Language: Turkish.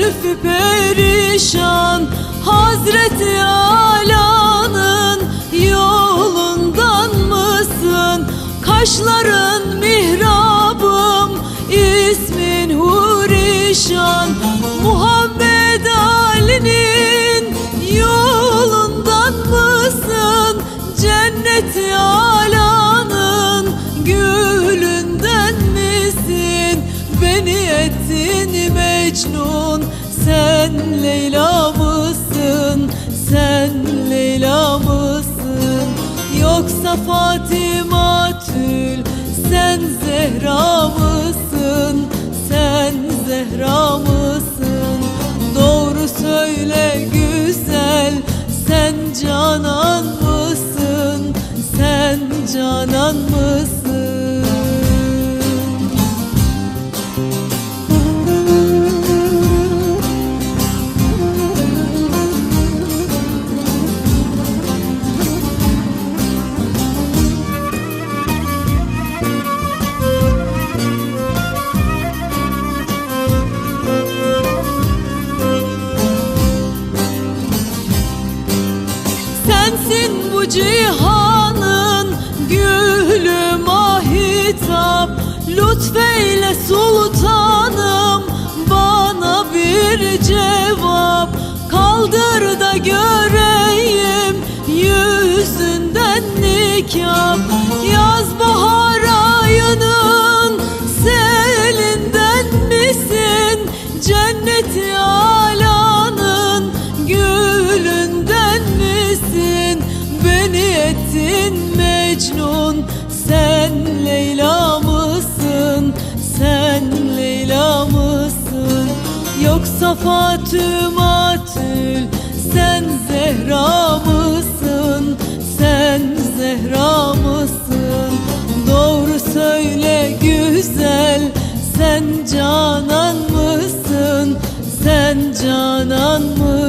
zülfü perişan Hazreti Ala'nın yolundan mısın? Kaşların mihrabım ismin Hurişan Muhammed Sen Leyla mısın? Sen Leyla mısın? Yoksa Fatima Tül Sen Zehra mısın? Sen Zehra mısın? Doğru söyle güzel Sen Canan mısın? Sen Canan mısın? Sensin bu cihanın gülü mahitap. Lütfeyle sultanım bana bir cevap. Kaldır da göreyim yüzünden nikah Ettin Mecnun Sen Leyla mısın? Sen Leyla mısın? Yoksa Fatıma Tül Sen Zehra mısın? Sen Zehra mısın? Doğru söyle güzel Sen Canan mısın? Sen Canan mısın?